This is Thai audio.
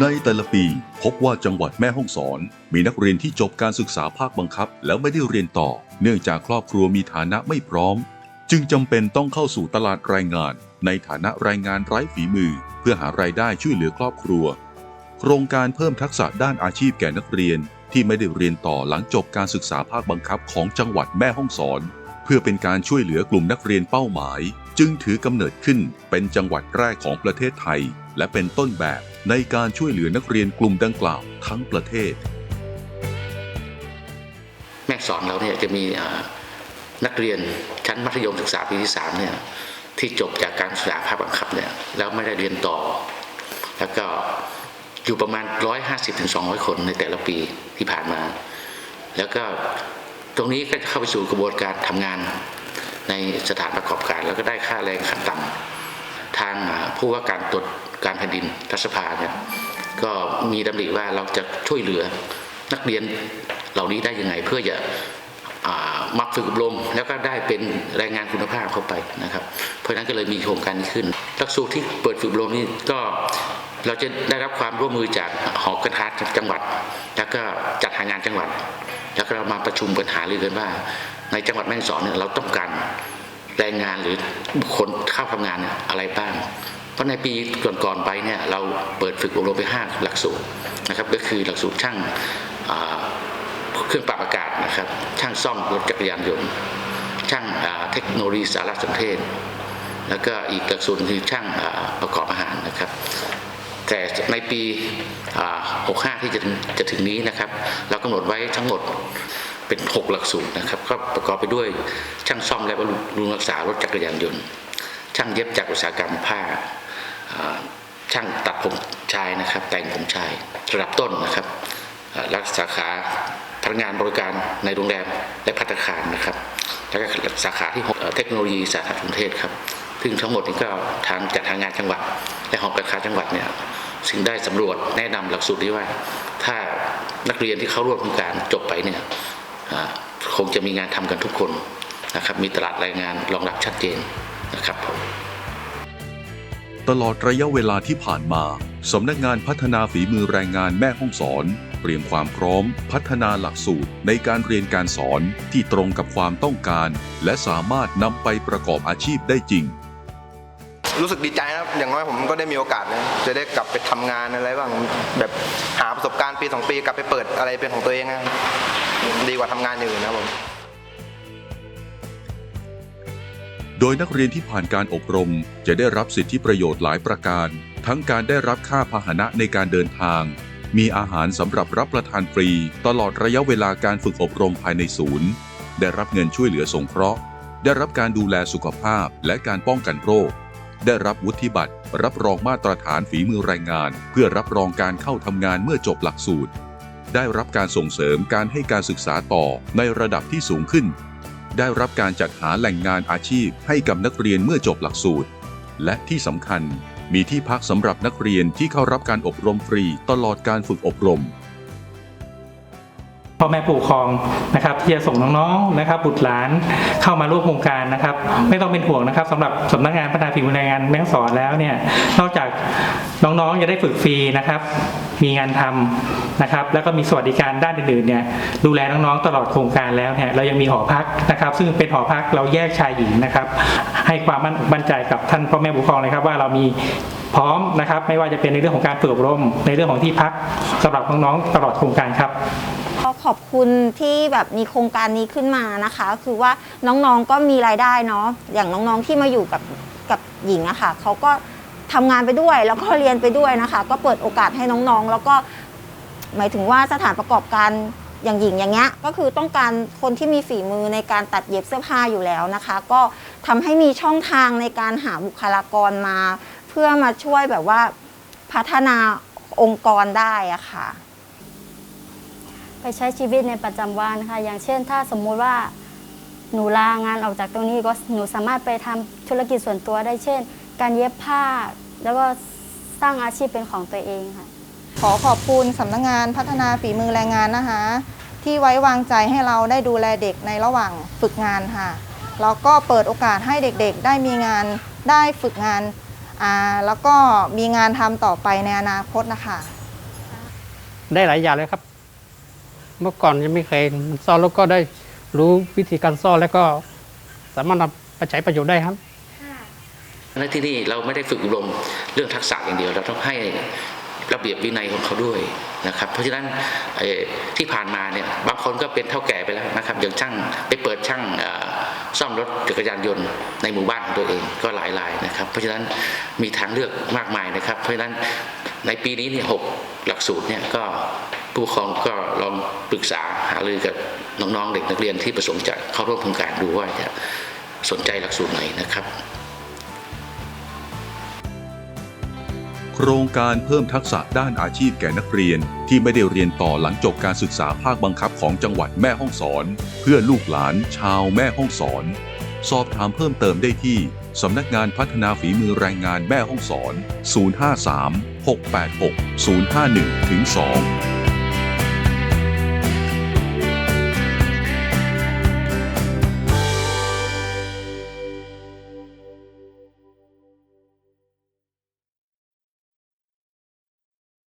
ในแต่ละปีพบว่าจังหวัดแม่ฮ่องสอน มีนักเรียนที่จบการศึกษาภาคบังคับ แล้วไม่ได้เรียนต่อ เนื่องจากครอบครัวมีฐานะไม่พร้อม จึงจำเป็นต้องเข้าสู่ตลาดแรงงาน ในฐานะแรงงานไร้ฝีมือ เพื่อหารายได้ช่วยเหลือครอบครัว โครงการเพิ่มทักษะด้านอาชีพแก่นักเรียนที่ไม่ได้เรียนต่อหลังจบการศึกษาภาคบังคับของจังหวัดแม่ฮ่องสอน เพื่อเป็นการช่วยเหลือกลุ่มนักเรียนเป้าหมาย จึงถือกำเนิดขึ้นเป็นจังหวัดแรกของประเทศไทย และเป็นต้นแบบในการช่วยเหลือนักเรียนกลุ่มดังกล่าวทั้งประเทศ แม่สอนเราเนี่ยจะมีนักเรียนชั้นมัธยมศึกษาปีที่สามเนี่ยที่จบจากการศึกษาภาคบังคับเนี่ยแล้วไม่ได้เรียนต่อ แล้วก็อยู่ประมาณ 150ถึง200 คนในแต่ละปีที่ผ่านมา แล้วก็ตรงนี้ก็จะเข้าไปสู่กระบวนการทำงาน ในสถานประกอบการ แล้วก็ได้ค่าแรงขั้นต่ำทางผู้ว่าการตรวจการแผ่นดินรัฐสภาเนี่ยก็มีดำริว่าเราจะช่วยเหลือนักเรียนเหล่านี้ได้ยังไงเพื่อจะมาฝึกอบรมแล้วก็ได้เป็นแรงงานคุณภาพเข้าไปนะครับ เพราะฉะนั้นก็เลยมีโครงการนี้ขึ้นหลักสูตรที่เปิดฝึกอบรมนี่ก็เราจะได้รับความร่วมมือจากหอการค้าจังหวัด แล้วก็จัดหางานจังหวัด แล้วก็เรามาประชุมปัญหารือกันว่า ในจังหวัดแม่ฮ่องสอนเนี่ยเราต้องการแรงงานหรือคคลเข้าทำงานเนี่ยอะไรบ้าง เพราะในปีก่อนๆไปเนี่ยเราเปิดฝึกอบรมไปห้าหลักสูตรนะครับก็คือหลักสูตรช่างาเครื่องปรับอากาศนะครับช่างซ่อมรถจักรยานยนต์ช่างเทคโนโลยีสารสนเทศ แล้วก็อีกหลักสูตรคือช่างาประกอบอาหารนะครับ แต่ในปี 65 ที่จะถึงจะถึงนี้นะครับ เรากำหนดไว้ทั้งหมด เป็น 6 หลักสูตรนะครับก็ประกอบไปด้วยช่างซ่อมและบำรุงรักษารถจักรยานยนต์ ช่างเย็บจากอุตสาหกรรมผ้าช่างตัดผมชายนะครับ แต่งผมชายระดับต้นนะครับอ่าและสาขาพนักงานบริการในโรงแรมและพัตตาคารนะครับแล้วก็สาขาที่หกเทคโนโลยีสารสนเทศครับซึ่งทั้งหมดนี้ก็ทางจัดทางงานจังหวัด และหอการค้าจังหวัดเนี่ยซึ่งได้สำรวจแนะนำหลักสูตรนี้ว่า ถ้านักเรียนที่เข้าร่วมโครงการจบไปเนี่ย คงจะมีงานทำกันทุกคนนะครับมีตลาดแรงงานรองรับชัดเจนนะครับผมตลอดระยะเวลาที่ผ่านมา สำนักงานพัฒนาฝีมือแรงงานแม่ห้องสอน เตรียมความพร้อม พัฒนาหลักสูตรในการเรียนการสอนที่ตรงกับความต้องการ และสามารถนำไปประกอบอาชีพได้จริง รู้สึกดีใจนะครับ อย่างน้อยผมก็ได้มีโอกาสนะจะได้กลับไปทำงานอะไรบ้างแบบหาประสบการณ์ปีสองปีกลับไปเปิดอะไรเป็นของตัวเองนะดีกว่าทำงานอย่างอื่นนะผมโดยนักเรียนที่ผ่านการอบรมจะได้รับสิทธิประโยชน์หลายประการ ทั้งการได้รับค่าพาหนะในการเดินทาง มีอาหารสำหรับรับประทานฟรี ตลอดระยะเวลาการฝึกอบรมภายในศูนย์ ได้รับเงินช่วยเหลือสงเคราะห์ ได้รับการดูแลสุขภาพและการป้องกันโรค ได้รับวุฒิบัตร รับรองมาตรฐานฝีมือแรงงาน เพื่อรับรองการเข้าทำงานเมื่อจบหลักสูตร ได้รับการส่งเสริมการให้การศึกษาต่อในระดับที่สูงขึ้น ได้รับการจัดหาแหล่งงานอาชีพให้กับนักเรียนเมื่อจบหลักสูตร และที่สำคัญมีที่พักสำหรับนักเรียนที่เข้ารับการอบรมฟรีตลอดการฝึกอบรม พ่อแม่ผู้ปกครองนะครับที่จะส่งน้องๆนะครับบุตรหลานเข้ามาร่วมโครงการนะครับ ไม่ต้องเป็นห่วงนะครับสำหรับสำนักงานพัฒนาฝีมือแรงงานแม่งสอนแล้วเนี่ยนอกจากน้องๆจะได้ฝึกฟรีนะครับ มีงานทำนะครับ แล้วก็มีสวัสดิการด้านอื่นๆเนี่ยดูแลน้องๆตลอดโครงการแล้วเนี่ยเรายังมีหอพักนะครับ ซึ่งเป็นหอพักเราแยกชายหญิงนะครับ ให้ความบันมั่นใจกับท่านพ่อแม่ผู้ปกครองเลยครับว่าเรามี พร้อมนะครับ ไม่ว่าจะเป็นในเรื่องของการฝึกอบรม ในเรื่องของที่พักสำหรับน้องๆตลอดโครงการครับ็ขอบคุณที่แบบมีโครงการนี้ขึ้นมานะคะ คือว่าน้องๆก็มีรายได้เนาะอย่างน้องๆที่มาอยู่กับกับหญิงอะค่ะเขาก็ทำงานไปด้วยแล้วก็เรียนไปด้วยนะคะ ก็เปิดโอกาสให้น้องๆ แล้วก็ หมายถึงว่าสถานประกอบการอย่างหญิงอย่างเงี้ยก็คือต้องการคนที่มีฝีมือในการตัดเย็บเสื้อผ้าอยู่แล้วนะคะ ก็ทำให้มีช่องทางในการหาบุคลากรมา พื่อมาช่วยแบบว่าพัฒนาองค์กรได้อะค่ะ ไปใช้ชีวิตในประจำวันค่ะ อย่างเช่น ถ้าสมมุติว่าหนูลางานออกจากตรงนี้ก็หนูสามารถไปทำธุรกิจส่วนตัวได้เช่น การเย็บผ้า แล้วก็สร้างอาชีพเป็นของตัวเองค่ะ ขอขอบคุณสำนักงานพัฒนาฝีมือแรงงานนะคะ ที่ไว้วางใจให้เราได้ดูแลเด็กในระหว่างฝึกงานค่ะแล้วก็เปิดโอกาสให้เด็กๆ ได้มีงานได้ฝึกงาน อ่าแล้วก็มีงานทำต่อไปในอนาคตนะคะ ได้หลายอย่างเลยครับ เมื่อก่อนยังไม่เคยมันซ่อนแล้วก็ได้รู้วิธีการซ่อนแล้วก็สามารถนำไปใช้ประโยชน์ได้ครับและที่นี่เราไม่ได้ฝึกอบรมเรื่องทักษะอย่างเดียว เราต้องให้ระเบียบวินัยของเขาด้วยนะครับ เพราะฉะนั้นเอ่อที่ผ่านมาเนี่ยบางคนก็เป็นเท่าแก่ไปแล้วนะครับ อย่างช่างไปเปิดช่างเอ่อ ซ่อมรถจักรยานยนต์ในหมู่บ้านของตัวเองก็หลายรายนะครับ เพราะฉะนั้นมีทางเลือกมากมายนะครับ เพราะฉะนั้นในปีนี้เนี่ยหกหลักสูตรเนี่ยก็ผู้ปกครองก็ลองปรึกษาหารือกับน้องๆเด็กนักเรียนที่ประสงค์จะเข้าร่วมโครงการดูว่าจะสนใจหลักสูตรไหนนะครับ โครงการเพิ่มทักษะด้านอาชีพแก่นักเรียน ที่ไม่ได้เรียนต่อหลังจบการศึกษาภาคบังคับของจังหวัดแม่ฮ่องสอน เพื่อลูกหลานชาวแม่ฮ่องสอน สอบถามเพิ่มเติมได้ที่สำนักงานพัฒนาฝีมือแรงงานแม่ฮ่องสอน 053686051-2